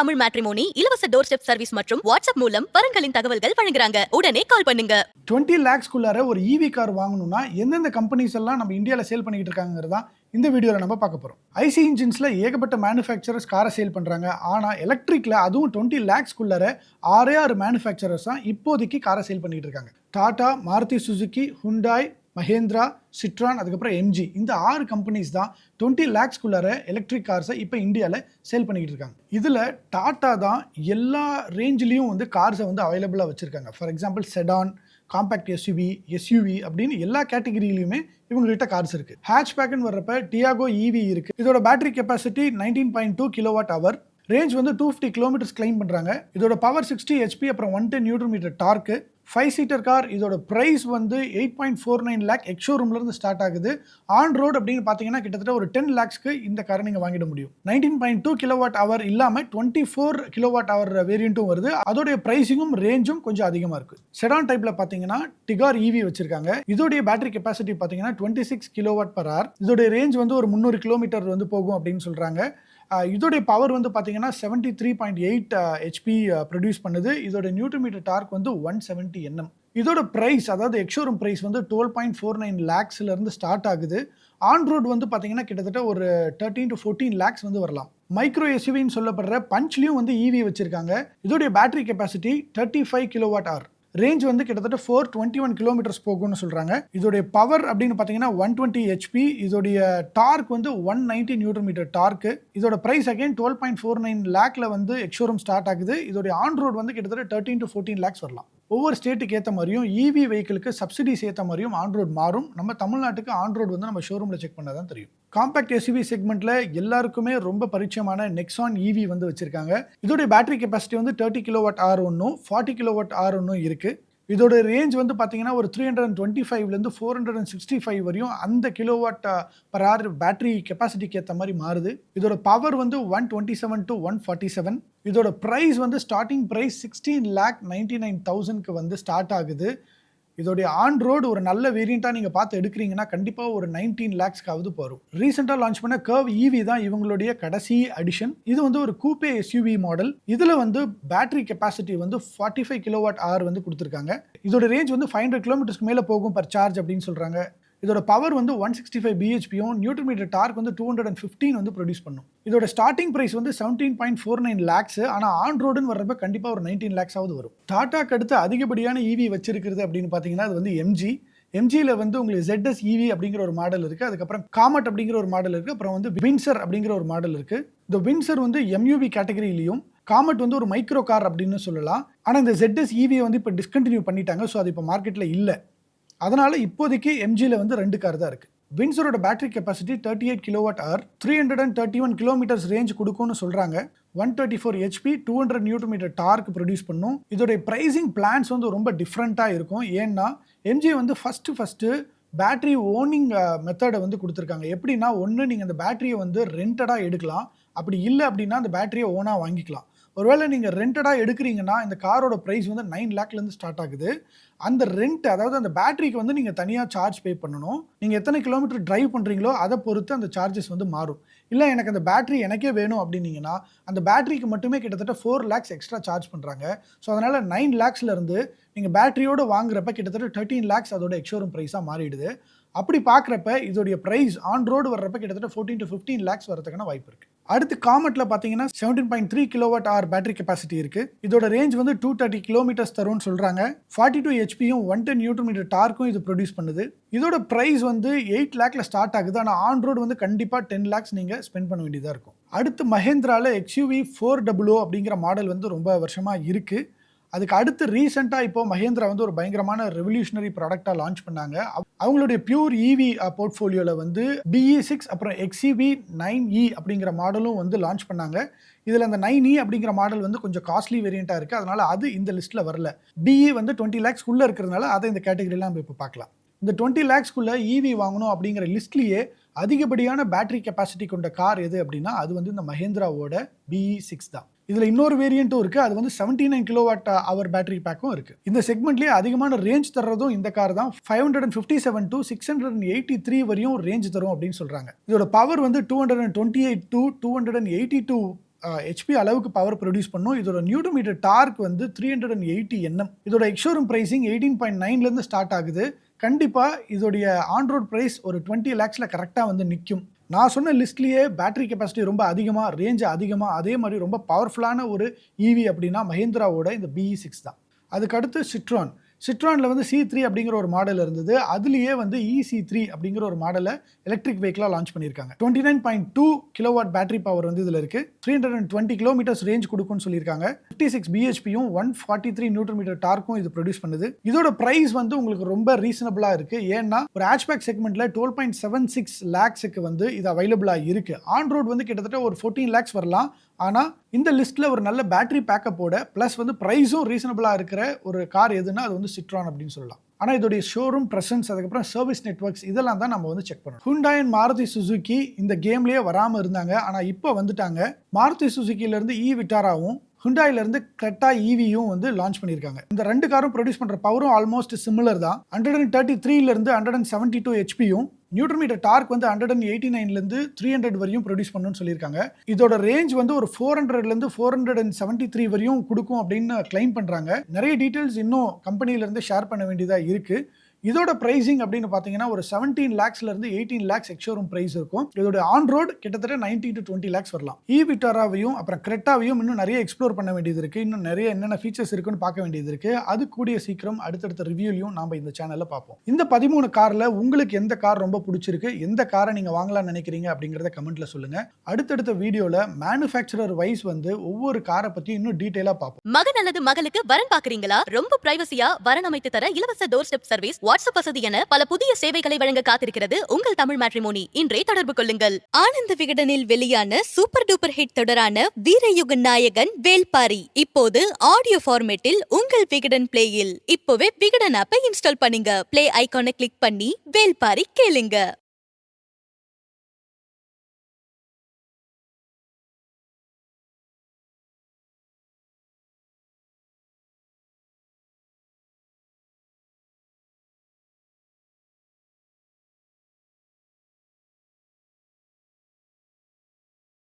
Tamil matrimony இலவச door step service மற்றும் WhatsApp மூலம் வரன்களின் தகவல்கள் வழங்குறாங்க. உடனே கால் பண்ணுங்க. டுவெண்ட்டி லேக்ஸ்க்குள்ளார ஒரு ஈவி கார் வாங்கணும்னா எந்தெந்த கம்பெனிஸ் எல்லாம் நம்ம இந்தியாவில் சேல் பண்ணிக்கிட்டு இருக்காங்கிறது தான் இந்த வீடியோவில் நம்ம பார்க்க போகிறோம் ஐசி இன்ஜின்ஸில் ஏகப்பட்ட மேனுஃபேக்சரர்ஸ் காரை சேல் பண்ணுறாங்க ஆனால் எலக்ட்ரிக்கில் அதுவும் டுவெண்ட்டி லேக்ஸ்க்குள்ளார ஆறே ஆறு மேனுஃபேக்சரர்ஸ் தான் இப்போதைக்கு காரை சேல் பண்ணிட்டு இருக்காங்க. Tata Maruti Suzuki Hyundai Mahindra Citroen அதுக்கப்புறம் எம்ஜி இந்த ஆறு கம்பெனிஸ் தான் டுவெண்ட்டி லேக்ஸ்க்குள்ளார எலக்ட்ரிக் கார்ஸை இப்போ இந்தியாவில் சேல் பண்ணிக்கிட்டு இருக்காங்க. இதில் டாட்டா தான் எல்லா ரேஞ்சிலையும் வந்து கார்ஸை வந்து அவைலபிளாக வச்சுருக்காங்க. For example sedan compact SUV SUV அப்படின்னு எல்லா கேட்டகிரிலையுமே இவங்ககிட்ட கார்ஸ் இருக்கு. ஹேட்ச் பேக்குன்னு வர்றப்ப டியாகோ இவி இருக்கு. இதோட battery capacity nineteen point two kilowatt hour range வந்து டூ ஃபிஃப்டி கிலோமீட்டர்ஸ் கிளைம் பண்ணுறாங்க இதோட பவர் சிக்ஸ்டி ஹெச்பி அப்புறம் one ten newton metre torque five seater car இதோட ப்ரைஸ் வந்து eight point four nine lakh எக்ஷோரூம்லேருந்து start ஆகுது. On road அப்படின்னு பார்த்தீங்கன்னா கிட்டத்தட்ட ஒரு டென் லேக்ஸ்க்கு இந்த காரை நீங்கள் வாங்கிட முடியும். Nineteen point two kilowatt hour இல்லாமல் டுவெண்ட்டி ஃபோர் கிலோவாட் அவர் வேரியண்ட்டும் வருது. அதோடைய ப்ரைஸிங்கும் ரேஞ்சும் கொஞ்சம் அதிகமாக இருக்குது செடான் டைப்பில் பார்த்தீங்கன்னா டிகார் இவி வச்சிருக்காங்க. இதோடைய பேட்டரி கெப்பாசிட்டி பார்த்தீங்கன்னா twenty six kilowatt per hour இதோடைய ரேஞ்ச் வந்து ஒரு முந்நூறு கிலோமீட்டர் வந்து போகும் அப்படின்னு சொல்கிறாங்க இதோடைய பவர் வந்து பார்த்தீங்கன்னா seventy three point eight HP produce பண்ணுது. இதோட நியூட்ரிமீட்டர் டார்க் வந்து ஒன் செவன்ட்டி என்எம் இதோட ப்ரைஸ் அதாவது எக்ஷோரூம் ப்ரைஸ் வந்து டுவெல் பாயிண்ட் ஃபோர் நைன் லேக்ஸ்லேருந்து ஸ்டார்ட் ஆகுது. ஆன் ரோடு வந்து பார்த்தீங்கன்னா கிட்டத்தட்ட ஒரு தேர்ட்டீன் டு ஃபோர்டீன் லேக்ஸ் வந்து வரலாம். மைக்ரோ எஸ்யூவின்னு சொல்லப்படுற பஞ்ச்லையும் வந்து இவி வச்சுருக்காங்க. இதோடைய battery capacity thirty five kilowatt hour range வந்து கிட்டத்தட்ட ஃபோர் டுவெண்ட்டி ஒன் கிலோமீட்டர்ஸ் போகும்னு சொல்கிறாங்க இதோடைய பவர் அப்படின்னு பார்த்தீங்கன்னா ஒன் டுவெண்ட்டி ஹெச்பி இதோடைய டார்க் வந்து one ninety newton metre torque இதோட price again twelve point four nine லேக்கில் வந்து எக்ஷோரூம் ஸ்டார்ட் ஆகுது. இதோடைய ஆன் ரோட் வந்து கிட்டத்தட்ட தேர்ட்டின் டு ஃபோர்டீன் லேக்ஸ் வரலாம். ஒவ்வொரு ஸ்டேட்டுக்கு ஏற்ற மாதிரியும் இவி வெஹிக்கிளுக்கு சப்சிடிஸ் ஏற்ற மாதிரியும் ஆன் மாறும். நம்ம தமிழ்நாட்டுக்கு ஆன் வந்து நம்ம ஷோரூமில் செக் பண்ணால் தான் தெரியும். காம்பேக்ட் எஸ்யூவி செக்மெண்ட்டில் எல்லாருக்குமே ரொம்ப பரிச்சயமான நெக்ஸான் இவி வந்து வச்சுருக்காங்க. இதோடைய பேட்டரி கெப்பாசிட்டி வந்து தேர்ட்டி கிலோவாட் ஆர் ஒன்றும் ஃபார்ட்டி கிலோவாட் ஆர் ஒன்றும் இருக்குது இதோட ரேஞ்ச் வந்து பார்த்தீங்கன்னா ஒரு த்ரீ ஹண்ட்ரட் அண்ட் டுவெண்ட்டி ஃபைவ்லேருந்து four hundred and sixty five வரையும் அந்த கிலோவாட் பர் ஆர் பேட்டரி கெப்பாசிட்டிக்கு ஏற்ற மாதிரி மாறுது. இதோட பவர் வந்து one twenty seven to one forty seven இதோட ப்ரைஸ் வந்து starting price sixteen lakh ninety nine தௌசண்ட்க்கு வந்து ஸ்டார்ட் ஆகுது. இதோடைய ஆன் ரோடு ஒரு நல்ல வேரியண்ட்டாக நீங்கள் பார்த்து எடுக்கிறீங்கன்னா கண்டிப்பாக ஒரு நைன்டீன் லேக்ஸ்க்காவது போகும் ரீசெண்டாக லான்ச் பண்ண கர்வ் ஈவி தான் இவங்களுடைய கடைசி அடிஷன் இது வந்து ஒரு கூப்பே எஸ்யூவி மாடல் இதில் வந்து பேட்டரி கெப்பாசிட்டி வந்து ஃபார்ட்டி ஃபைவ் கிலோவாட் ஆர் வந்து கொடுத்துருக்காங்க. இதோட ரேஞ்ச் வந்து ஃபைவ் ஹண்ட்ரட் கிலோமீட்டர்ஸ்க்கு மேலே போகும் பர் சார்ஜ் அப்படின்னு சொல்கிறாங்க இதோட பவர் வந்து ஒன் சிக்ஸ்டி ஃபைவ் பிஹெச்பியும் நியூட்ரன் மீட்டர் டார்க் வந்து டூ ஹண்ட்ரட் அண்ட் ஃபிஃப்டீன் வந்து ப்ரொடியூஸ் பண்ணும். இதோட ஸ்டார்டிங் ப்ரைஸ் வந்து seventeen point four nine lakhs ஆனால் ஆன் ரோடுன்னு வர்றப்ப கண்டிப்பாக ஒரு நைன்டீன் லேக்ஸாவது வரும். டாட்டாக்கு அடுத்து அதிகப்படியான ஈவி வச்சிருக்கிறது அப்படின்னு பார்த்தீங்கன்னா அது வந்து எம்ஜி எம்ஜியில் வந்து உங்களுக்கு ஜெட்எஸ் இவி அப்படிங்கிற ஒரு மாடல் இருக்குது அதுக்கப்புறம் காமட் அப்படிங்கிற ஒரு மாடல் இருக்குது அப்புறம் வந்து வின்சர் அப்படிங்கிற ஒரு மாடல் இருக்குது இந்த வின்சர் வந்து எம்யூவி கேட்டகரியிலையும் காமட் வந்து ஒரு மைக்ரோ கார் அப்படின்னு சொல்லலாம். ஆனால் இந்த ஜெட்எஸ் இவியை வந்து இப்போ டிஸ்கண்டினியூ பண்ணிட்டாங்க. ஸோ அது இப்போ மார்க்கெட்டில் இல்லை. அதனால் இப்போதைக்கு எம்ஜியில் வந்து ரெண்டு கார் தான் இருக்குது வின்சரோட battery capacity thirty eight kilowatt hour three hundred and thirty one kilometres range கொடுக்கும்னு சொல்கிறாங்க one thirty four HP two hundred newton metre torque produce பண்ணும். இதோடைய ப்ரைசிங் பிளான்ஸ் வந்து ரொம்ப டிஃப்ரெண்ட்டாக இருக்கும். ஏன்னா எம்ஜி வந்து ஃபஸ்ட்டு ஃபஸ்ட்டு பேட்டரி ஓனிங் மெத்தடை வந்து கொடுத்துருக்காங்க. எப்படின்னா ஒன்று நீங்கள் அந்த பேட்டரியை வந்து ரெண்டடாக எடுக்கலாம். அப்படி இல்லை அப்படின்னா அந்த பேட்டரியை ஓனாக வாங்கிக்கலாம். ஒருவேளை நீங்கள் ரெண்டடாக எடுக்கிறீங்கன்னா இந்த காரோட ப்ரைஸ் வந்து நைன் லேக்லேருந்து ஸ்டார்ட் ஆகுது. அந்த ரெண்ட் அதாவது அந்த பேட்டரிக்கு வந்து நீங்கள் தனியாக சார்ஜ் பே பண்ணணும். நீங்கள் எத்தனை கிலோமீட்டர் டிரைவ் பண்ணுறீங்களோ அதை பொறுத்து அந்த சார்ஜஸ் வந்து மாறும். இல்லை எனக்கு அந்த பேட்டரி எனக்கே வேணும் அப்படின்னீங்கன்னா அந்த பேட்டரிக்கு மட்டுமே கிட்டத்தட்ட ஃபோர் லேக்ஸ் எக்ஸ்ட்ரா சார்ஜ் பண்ணுறாங்க ஸோ அதனால் நைன் லேக்ஸ்லேருந்து நீங்கள் பேட்டரியோடு வாங்குறப்ப கிட்டத்தட்ட தேர்ட்டீன் லேக்ஸ் அதோட எக்ஷோரூம் ப்ரைஸாக மாறிடுது. அப்படி பார்க்குறப்ப இதோடைய ப்ரைஸ் ஆன் ரோடு வர்றப்ப கிட்டத்தட்ட ஃபோர்டீன் டு ஃபிஃப்டீன் லேக்ஸ் வரதுக்கான வாய்ப்பு இருக்குது அடுத்து காமெட்டில் பார்த்தீங்கன்னா seventeen point three kilowatt hour battery capacity இருக்குது இதோட ரேஞ்ச் வந்து டூ தேர்ட்டி கிலோமீட்டர்ஸ் தரும்னு சொல்கிறாங்க ஃபார்ட்டி டூ ஹெச்பியும் ஒன் டென் நியூட்ரன் மீட்டர் டார்க்கும் இது ப்ரொடியூஸ் பண்ணுது. இதோட ப்ரைஸ் வந்து எயிட் லேக்ல ஸ்டார்ட் ஆகுது. ஆனால் ஆன் ரோடு வந்து கண்டிப்பாக டென் லேக்ஸ் நீங்கள் ஸ்பெண்ட் பண்ண வேண்டியதாக இருக்கும். அடுத்து மஹேந்திராவில் எக்ஸ்யூவி ஃபோர் டபுள் அப்படிங்கிற மாடல் வந்து ரொம்ப வருஷமாக இருக்குது அதுக்கு அடுத்து ரீசெண்டாக இப்போ மஹேந்திரா வந்து ஒரு பயங்கரமான ரெவல்யூஷனரி ப்ராடக்டாக லான்ச் பண்ணாங்க. அவங்களுடைய பியூர் இவி போர்ட்ஃபோலியோவில் வந்து பிஇ சிக்ஸ் அப்புறம் எக்ஸிவி நைன் இ அப்படிங்கிற மாடலும் வந்து லான்ச் பண்ணாங்க. இதில் அந்த நைன் இ e அப்படிங்கிற மாடல் வந்து கொஞ்சம் காஸ்ட்லி வேரியண்ட்டாக இருக்குது அதனால் அது இந்த லிஸ்ட்டில் வரல. பிஇ வந்து டுவெண்ட்டி லேக்ஸ்க்குள்ளே இருக்கிறதுனால அதை இந்த கேட்டகரியில் நம்ம இப்போ பார்க்கலாம். இந்த டுவெண்ட்டி லேக்ஸ்க்குள்ளே ஈவி வாங்கணும் அப்படிங்கிற லிஸ்ட்லேயே அதிகப்படியான பேட்டரி கெப்பாசிட்டி கொண்ட கார் எது அப்படின்னா அது வந்து இந்த மஹேந்திராவோட பிஇ சிக்ஸ் தான். இதில் இன்னொரு வேரியண்ட்டும் இருக்குது அது வந்து seventy nine kilowatt hour battery பேக்கும் இருக்குது இந்த செக்மெண்ட்லேயே அதிகமான ரேஞ்ச் தர்றதும் இந்த கார் தான். Five hundred and fifty seven to six hundred and eighty three வரையும் ரேஞ்ச் தரும் அப்படின்னு சொல்கிறாங்க இதோட பவர் வந்து two hundred and twenty eight to two hundred and eighty two HP அளவுக்கு பவர் ப்ரொடியூஸ் பண்ணும். இதோட நியூட்டன் மீட்டர் டார்க் வந்து three hundred and eighty NM இதோட ex showroom pricing eighteen point நைன்லேருந்து start ஆகுது. கண்டிப்பாக இதோடைய ஆன்ரோட் ப்ரைஸ் ஒரு டுவெண்ட்டி லேக்ஸில் கரெக்டாக வந்து நிற்கும் நான் சொன்ன லிஸ்ட்லேயே பேட்டரி கெப்பாசிட்டி ரொம்ப அதிகமாக ரேஞ்சு அதிகமாக அதே மாதிரி ரொம்ப பவர்ஃபுல்லான ஒரு ஈவி அப்படின்னா மஹேந்திராவோட இந்த பிஇ சிக்ஸ் தான். அதுக்கடுத்து சிட்ரான் சிட்ரானில் வந்து சி த்ரீ அப்படிங்கிற ஒரு மாடல் இருந்தது. அதுலேயே வந்து இசி த்ரீ அப்படிங்கிற ஒரு மாடலை எலக்ட்ரிக் வெஹிக்கிளாக லான்ச் பண்ணியிருக்காங்க. Twenty nine point two kilowatt battery power வந்து இதில் இருக்குது three hundred and twenty kilometres range கொடுக்கும்னு சொல்லியிருக்காங்க. Fifty six பிஹெச்பியும் one forty three newton metre டார்க்கும் இது ப்ரொடியூஸ் பண்ணுது. இதோட ப்ரைஸ் வந்து உங்களுக்கு ரொம்ப ரீசனபிளாக இருக்குது ஏன்னா ஒரு ஹேஷ்பேக் செக்மெண்ட்டில் டுவெல் பாயிண்ட் செவன் சிக்ஸ் லேக்ஸுக்கு வந்து இது அவைலபிளாக இருக்குது ஆன் ரோடு வந்து கிட்டத்தட்ட ஒரு ஃபோர்டீன் லேக்ஸ் வரலாம். ஆனால் இந்த லிஸ்ட்டில் ஒரு நல்ல பேட்டரி பேக்கப்போட ப்ளஸ் வந்து ப்ரைஸும் ரீசனபிளாக இருக்கிற ஒரு கார் எதுனா அது வந்து சிட்ரான் அப்படின்னு சொல்லலாம். ஆனால் இதோடைய ஷோரூம் ப்ரெசன்ஸ் அதுக்கப்புறம் சர்வீஸ் நெட்ஒர்க்ஸ் இதெல்லாம் தான் நம்ம வந்து செக் பண்ணணும். ஹுண்டாய் அண்ட் மாருதி சுசுகி இந்த கேம்லேயே வராமல் இருந்தாங்க. ஆனால் இப்போ வந்துட்டாங்க. மாருதி சுசுக்கியிலேருந்து இ விட்டாராவும் ஹுண்டாயிலிருந்து கிரெட்டா ஈவியும் வந்து லான்ச் பண்ணியிருக்காங்க. இந்த ரெண்டு காரும் ப்ரொடியூஸ் பண்ணுற பவரும் ஆல்மோஸ்ட் சிமிலர் தான். ஹண்ட்ரட் அண்ட் தேர்ட்டி த்ரீலேருந்து ஹண்ட்ரட் அண்ட் செவன்ட்டி டூ ஹெச்பியும் நியூட்ரன் மீட்டர் டார்க் வந்து ஹண்ட்ரட் அண்ட் எயிட்டி நைன்லேருந்து த்ரீ ஹண்ட்ரட் வரையும் ப்ரொடியூஸ் பண்ணணும்னு சொல்லியிருக்காங்க. இதோட ரேஞ்ச் வந்து ஒரு ஃபோர் ஹண்ட்ரட்லேருந்து four hundred and seventy three வரையும் கொடுக்கும் அப்படின்னு கிளைம் பண்ணுறாங்க நிறைய டீட்டெயில்ஸ் இன்னும் கம்பெனியிலேருந்து ஷேர் பண்ண வேண்டியதாக இருக்குது இதோட பிரைசிங் அப்படின்னு பார்த்தீங்கன்னா ஒரு செவன்டீன் லேக்ஸ்லேருந்து எயிட்டீன் லேக்ஸ் எக்ஷோரூம் ப்ரைஸ் இருக்கும். இதோட ஆன் ரோட் கிட்டத்தட்ட நைன்டீன் டு டுவெண்ட்டி லேக்ஸ் வரலாம். இ விட்டாராவையும் அப்புறம் கிரெட்டாவையும் இன்னும் நிறைய எக்ஸ்ப்ளோர் பண்ண வேண்டியது இருக்குது இன்னும் நிறைய என்னென்ன ஃபீச்சர்ஸ் இருக்குன்னு பார்க்க வேண்டியது இருக்குது அது கூடிய சீக்கிரம் அடுத்தடுத்த ரிவ்யூலையும் நாம் இந்த சேனலில் பார்ப்போம். இந்த பதிமூணு காரில் உங்களுக்கு எந்த கார் ரொம்ப பிடிச்சிருக்கு? எந்த காரை நீங்கள் வாங்கலாம்னு நினைக்கிறீங்க? அப்படிங்கிறத கமெண்ட்ல சொல்லுங்கள் அடுத்தடுத்த வீடியோவில் மேனுஃபேக்சரர் வைஸ் வந்து ஒவ்வொரு காரை பற்றி இன்னும் டீட்டெயிலாக பார்ப்போம். மகன் அல்லது மகளுக்கு வரன் பாக்குறீங்களா ரொம்ப பிரைவசியாக வரன் அமைத்து தர இலவச டோர் ஸ்டெப் சர்வீஸ் வாட்ஸ்அப் வசதி என பல புதிய சேவைகளை வழங்க காத்திருக்கிறது உங்கள் தமிழ் மேட்ரிமோனி. இன்றே தொடர்பு கொள்ளுங்கள். ஆனந்த விகடனில் வெளியான சூப்பர் டூப்பர் ஹிட் தொடரான வீரயுக நாயகன் வேல்பாரி. இப்போது ஆடியோ ஃபார்மேட்டில் உங்கள் விகடன் பிளேயில் இப்போவே விகடன் ஆப்பை இன்ஸ்டால் பண்ணுங்க. பிளே ஐகானை கிளிக் பண்ணி வேல்பாரி கேளுங்க.